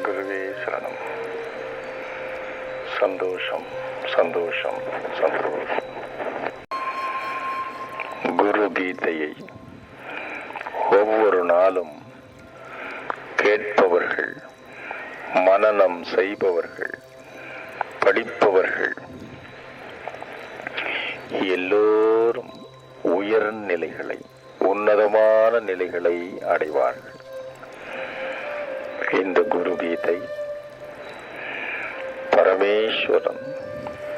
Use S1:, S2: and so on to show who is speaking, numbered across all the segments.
S1: சர்க்குருவே சரணம். சந்தோஷம் சந்தோஷம் சந்தோஷம். குரு கீதையை ஒவ்வொரு நாளும் கேட்பவர்கள் மனனம் செய்பவர்கள் படிப்பவர்கள் எல்லோரும் உயர் நிலைகளை உன்னதமான நிலைகளை அடைவார்கள். இந்த குரு கீதை பரமேஸ்வரன்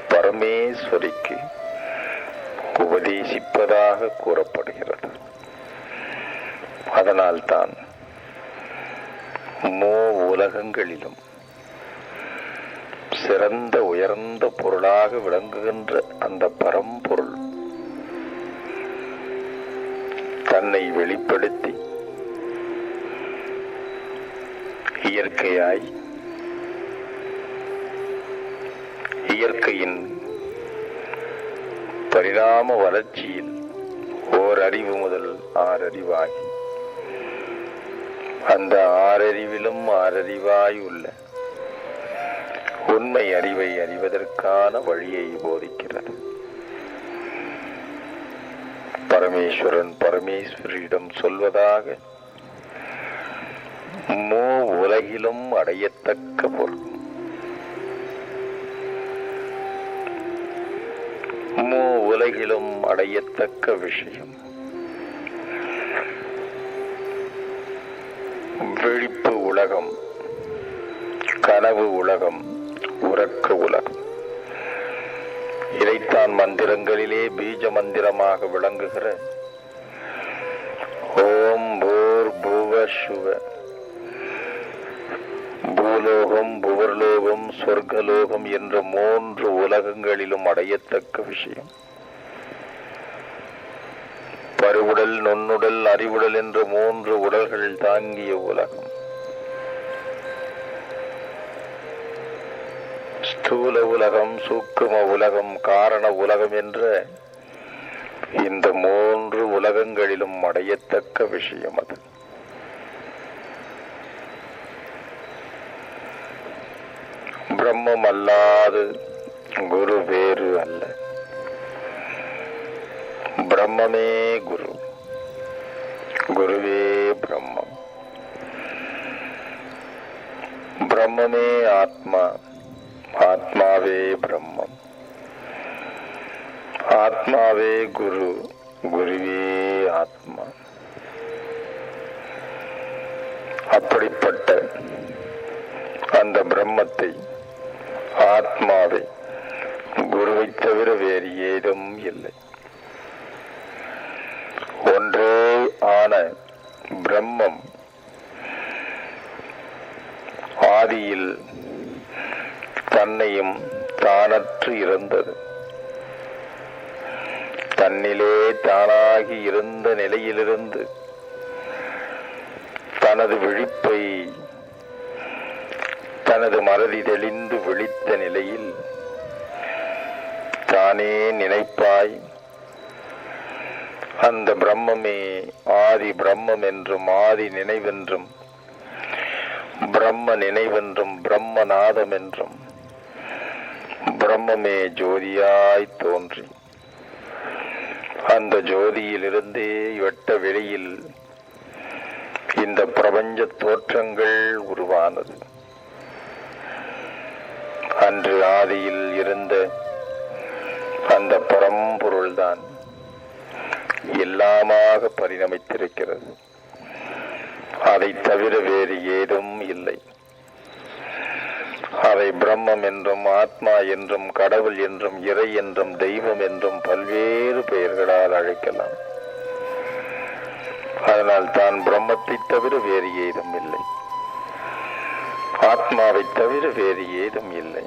S1: பரமேஸ்வரிக்கு உபதேசிப்பதாக கூறப்படுகிறது. அதனால்தான் மூ உலகங்களிலும் சிறந்த உயர்ந்த பொருளாக விளங்குகின்ற அந்த பரம்பொருள் தன்னை வெளிப்படுத்தி இயற்கையாய் இயற்கையின் பரிணாம வளர்ச்சியில் ஓர் அறிவு முதல் ஆறறிவாகி அந்த ஆறறிவிலும் ஆறறிவாய் உள்ள உண்மை அறிவை அறிவதற்கான வழியை போதிக்கிறது. பரமேஸ்வரன் பரமேஸ்வரியிடம் சொல்வதாக மோ உலகிலும் அடையத்தக்க பொருள். மோ உலகிலும் அடையத்தக்க விஷயம். விழிப்பு உலகம் கனவு உலகம் உறக்க உலகம். இதைத்தான் மந்திரங்களிலே பீஜ மந்திரமாக விளங்குகிற ஓம் போர் பூவ சுவ. பூலோகம் புவர்லோகம் சொர்க்கலோகம் என்ற மூன்று உலகங்களிலும் அடையத்தக்க விஷயம். பருவுடல் நுண்ணுடல் அறிவுடல் என்ற மூன்று உடல்கள் தாங்கிய உலகம். ஸ்தூல உலகம் சூக்கும உலகம் காரண உலகம் என்ற இந்த மூன்று உலகங்களிலும் அடையத்தக்க விஷயம் அது. பிரம்மம் அல்லாது குரு வேறு அல்ல. பிரம்மமே குரு. குருவே பிரம்மம். பிரம்மமே ஆத்மா. ஆத்மாவே பிரம்மம். ஆத்மாவே குரு. குருவே ஆத்மா. அப்படிப்பட்ட அந்த பிரம்மத்தை ஆத்மாவை. குருவை தவிர வேறு ஏதும் இல்லை. ஒன்றே ஆன பிரம்மம் ஆதியில் தன்னையும் தானற்று இருந்தது. தன்னிலே தானாகி இருந்த நிலையிலிருந்து தனது விழிப்பை தனது மறதி தெளிந்து விழித்த நிலையில் தானே நினைப்பாய்? அந்த பிரம்மமே ஆதி பிரம்மம் என்றும் ஆதி நினைவென்றும் பிரம்ம நினைவென்றும் பிரம்மநாதம் என்றும் பிரம்மமே ஜோதியாய் தோன்றி அந்த ஜோதியிலிருந்தே வெட்ட வெளியில் இந்த பிரபஞ்ச தோற்றங்கள் உருவானது. அன்று ஆதியில் இருந்த அந்த பரம்பொருள்தான் எல்லாமாக பரிணமித்திருக்கிறது. அதை தவிர வேறு ஏதும் இல்லை. அதை பிரம்மம் என்றும் ஆத்மா என்றும் கடவுள் என்றும் இறை என்றும் தெய்வம் என்றும் பல்வேறு பெயர்களால் அழைக்கலாம். அதனால் தான் பிரம்மத்தை தவிர வேறு ஏதும் இல்லை. ஆத்மாவை தவிர வேறு ஏதும் இல்லை.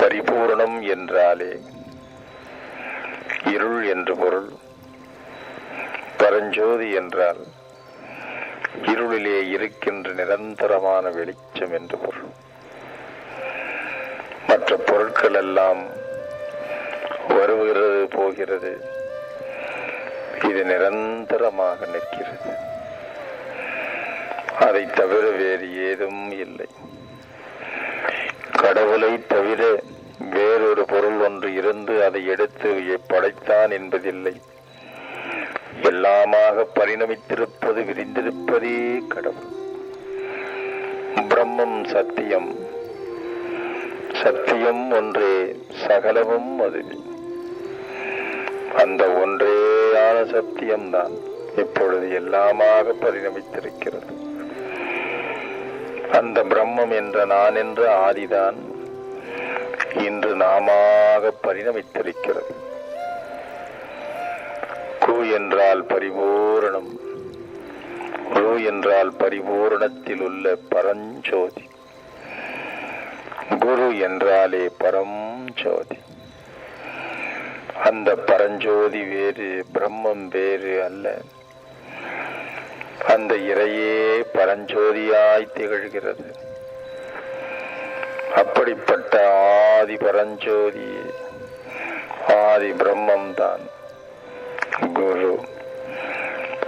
S1: பரிபூரணம் என்றாலே இருள் என்று பொருள் பரஞ்சோதி என்றால் இருளிலே இருக்கின்ற நிரந்தரமான வெளிச்சம் என்று பொருள். மற்ற பொருட்கள் எல்லாம் வருகிறது போகிறது இது நிரந்தரமாக நிற்கிறது. அதை தவிர வேறு ஏதும் இல்லை. கடவுளை தவிர வேறொரு பொருள் ஒன்று இருந்து அதை எடுத்து படைத்தான் என்பதில்லை. எல்லாமாக பரிணமித்திருப்பது விரிந்திருப்பதே கடவுள். பிரம்மம் சத்தியம். சத்தியம் ஒன்றே சகலமும் அதுவே அந்த ஒன்றேயான சத்தியம்தான் இப்பொழுது எல்லாமாக பரிணமித்திருக்கிறது. அந்த பிரம்மம் என்ற நான் என்ற ஆதிதான் இன்று நாமாக பரிணமித்திருக்கிறது. கு என்றால் பரிபூரணம் ரு என்றால் பரிபூரணத்தில் உள்ள பரஞ்சோதி குரு என்றாலே பரம் ஜோதி அந்த பரஞ்சோதி வேறு பிரம்மம் வேறு அல்ல. அந்த இறையே பரஞ்சோதியாய் திகழ்கிறது. அப்படிப்பட்ட ஆதி பரஞ்சோதி ஆதி பிரம்மம் தான் குரு.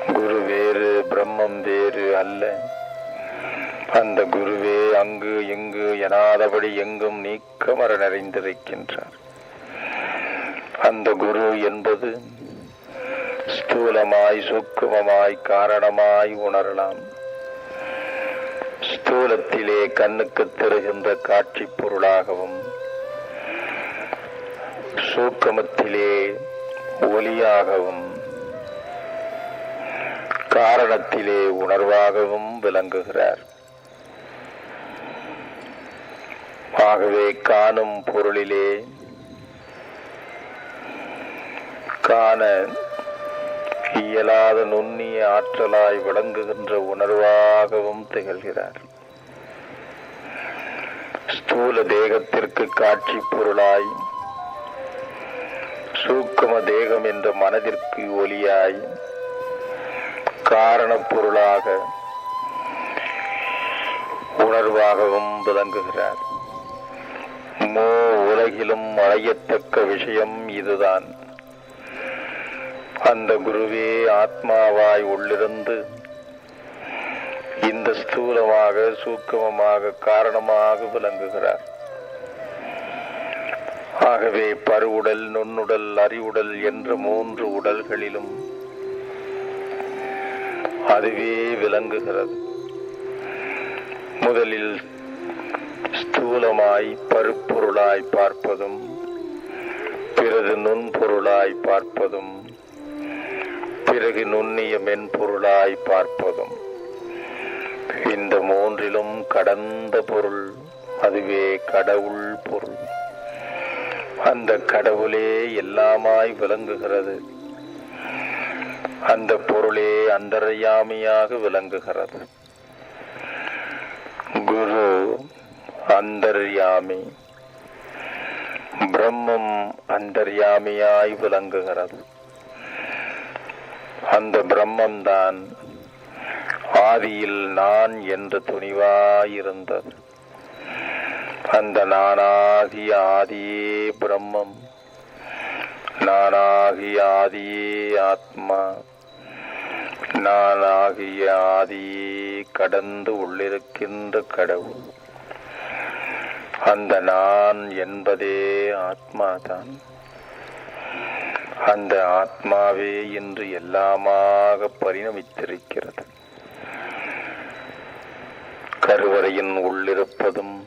S1: குரு வேறு பிரம்மம் வேறு அல்ல. அந்த குருவே அங்கு இங்கு எனாதபடி எங்கும் நீக்கமர நிறைந்திருக்கின்றார். அந்த குரு என்பது ஸ்தூலமாய் சூக்குமமாய் காரணமாய் உணரலாம். ஸ்தூலத்திலே கண்ணுக்கு தருகின்ற காட்சி பொருளாகவும் சூக்கமத்திலே ஒலியாகவும் காரணத்திலே உணர்வாகவும் விளங்குகிறார். ஆகவே காணும் பொருளிலே காண இயலாத நுண்ணிய ஆற்றலாய் விளங்குகின்ற உணர்வாகவும் திகழ்கிறார். ஸ்தூல தேகத்திற்கு காட்சி பொருளாய் சூக்கும தேகம் என்ற மனதிற்கு ஒலியாய் காரணப் பொருளாக உணர்வாகவும் விளங்குகிறார். மோ உலகிலும் அழையத்தக்க விஷயம் இதுதான். அந்த குருவே ஆத்மாவாய் உள்ளிருந்து இந்த ஸ்தூலமாக சூக்கமமாக காரணமாக விளங்குகிறார். ஆகவே பருவுடல் நுண்ணுடல் அறிவுடல் என்ற மூன்று உடல்களிலும் அதுவே விளங்குகிறது. முதலில் ஸ்தூலமாய் பருப்பொருளாய் பார்ப்பதும் பிறகு நுண்பொருளாய் பார்ப்பதும் பிறகு நுண்ணிய மென்பொருளாய் பார்ப்பதும். இந்த மூன்றிலும் கடந்த பொருள் அதுவே கடவுள் பொருள். அந்த கடவுளே எல்லாமாய் விளங்குகிறது. அந்த பொருளே அந்தர்யாமியாக விளங்குகிறது. குரு அந்தர்யாமி பிரம்மம் அந்தர்யாமியாய் விளங்குகிறது. அந்த பிரம்மம்தான் ஆதியில் நான் என்று துணிவாயிருந்தது. அந்த நானாகிய ஆதியே பிரம்மம் நானாகிய ஆதியே ஆத்மா நானாகிய ஆதியே கடந்து உள்ளிருக்கின்ற கடவுள். அந்த நான் என்பதே ஆத்மாதான். அந்த ஆத்மாவே இன்று எல்லாமாக பரிணமித்திருக்கிறது. கருவறையின் உள்ளிருப்பதும்